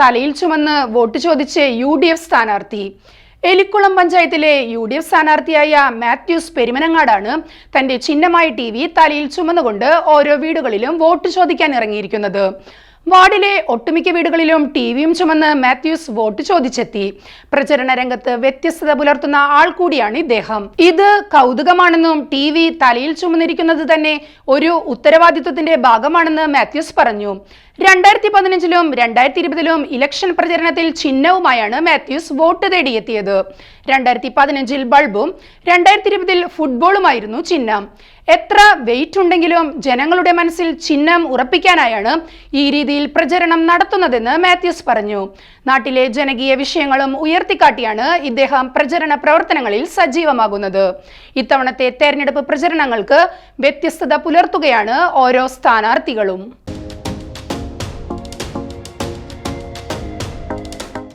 തലയിൽ ചുമന്ന് വോട്ട് ചോദിച്ച് യു ഡി എഫ് സ്ഥാനാർത്ഥി. എലിക്കുളം പഞ്ചായത്തിലെ യു ഡി എഫ് സ്ഥാനാർത്ഥിയായ മാത്യൂസ് പെരുമനങ്ങാടാണ് തന്റെ ചിഹ്നമായ ടി വി തലയിൽ ചുമന്നുകൊണ്ട് ഓരോ വീടുകളിലും വോട്ട് ചോദിക്കാൻ ഇറങ്ങിയിരിക്കുന്നത്. വാർഡിലെ ഒട്ടുമിക്ക വീടുകളിലും ടി വിയും ചുമന്ന് മാത്യൂസ് വോട്ട് ചോദിച്ചെത്തി. പ്രചരണ രംഗത്ത് വ്യത്യസ്തത പുലർത്തുന്ന ആൾ കൂടിയാണ് ഇദ്ദേഹം. ഇത് കൗതുകമാണെന്നും ടി വി തലയിൽ ചുമന്നിരിക്കുന്നത് തന്നെ ഒരു ഉത്തരവാദിത്വത്തിന്റെ ഭാഗമാണെന്ന് മാത്യൂസ് പറഞ്ഞു. രണ്ടായിരത്തി പതിനഞ്ചിലും രണ്ടായിരത്തി ഇരുപതിലും ഇലക്ഷൻ പ്രചരണത്തിൽ ചിഹ്നവുമായാണ് മാത്യൂസ് വോട്ട് തേടിയെത്തിയത്. രണ്ടായിരത്തി പതിനഞ്ചിൽ ബൾബും രണ്ടായിരത്തി ഇരുപതിൽ ഫുട്ബോളുമായിരുന്നു ചിഹ്നം. എത്ര വെയിറ്റ് ഉണ്ടെങ്കിലും ജനങ്ങളുടെ മനസ്സിൽ ചിഹ്നം ഉറപ്പിക്കാനായാണ് ഈ രീതിയിൽ പ്രചരണം നടത്തുന്നതെന്ന് മാത്യൂസ് പറഞ്ഞു. നാട്ടിലെ ജനകീയ വിഷയങ്ങളും ഉയർത്തിക്കാട്ടിയാണ് ഇദ്ദേഹം പ്രചരണ പ്രവർത്തനങ്ങളിൽ സജീവമാകുന്നത്. ഇത്തവണത്തെ തെരഞ്ഞെടുപ്പ് പ്രചരണങ്ങൾക്ക് വ്യത്യസ്തത പുലർത്തുകയാണ് ഓരോ സ്ഥാനാർത്ഥികളും.